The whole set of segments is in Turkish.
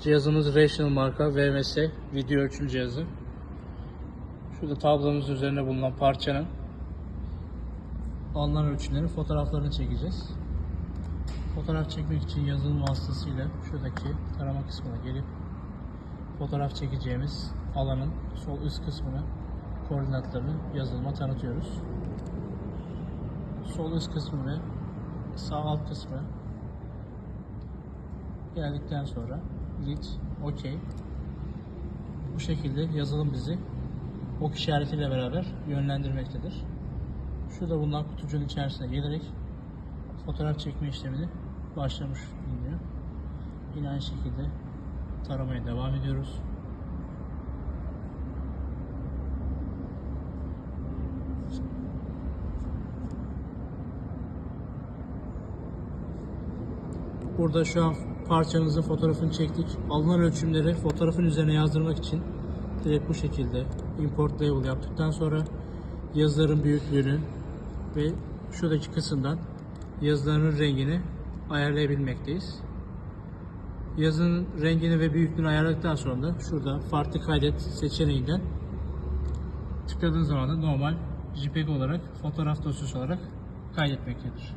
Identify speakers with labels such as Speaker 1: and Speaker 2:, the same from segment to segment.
Speaker 1: Cihazımız Rational marka VMS video ölçüm cihazı. Şurada tablomuz üzerinde bulunan parçanın alınan ölçülerin fotoğraflarını çekeceğiz. Fotoğraf çekmek için yazılım vasıtasıyla şuradaki tarama kısmına gelip fotoğraf çekeceğimiz alanın sol üst kısmına koordinatlarını yazılıma tanıtıyoruz. Sol üst kısmı ve sağ alt kısmı geldikten sonra lit, OK. Bu şekilde yazılım bizi ok işaretiyle beraber yönlendirmektedir. Şurada bulunan kutucuğun içerisine gelerek fotoğraf çekme işlemini başlamış bulunuyor. Yine aynı şekilde taramaya devam ediyoruz. Burada şu an parçamızın fotoğrafını çektik. Alınan ölçümleri fotoğrafın üzerine yazdırmak için direkt bu şekilde import label yaptıktan sonra yazıların büyüklüğünü ve şuradaki kısımdan yazıların rengini ayarlayabilmekteyiz. Yazının rengini ve büyüklüğünü ayarladıktan sonra da şurada farklı kaydet seçeneğinden tıkladığınız zaman da normal JPEG olarak fotoğraf dosyası olarak kaydetmektedir.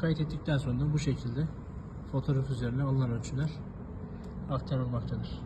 Speaker 1: Kayıt ettikten sonra da bu şekilde fotoğraf üzerine alınan ölçüler aktarılmaktadır.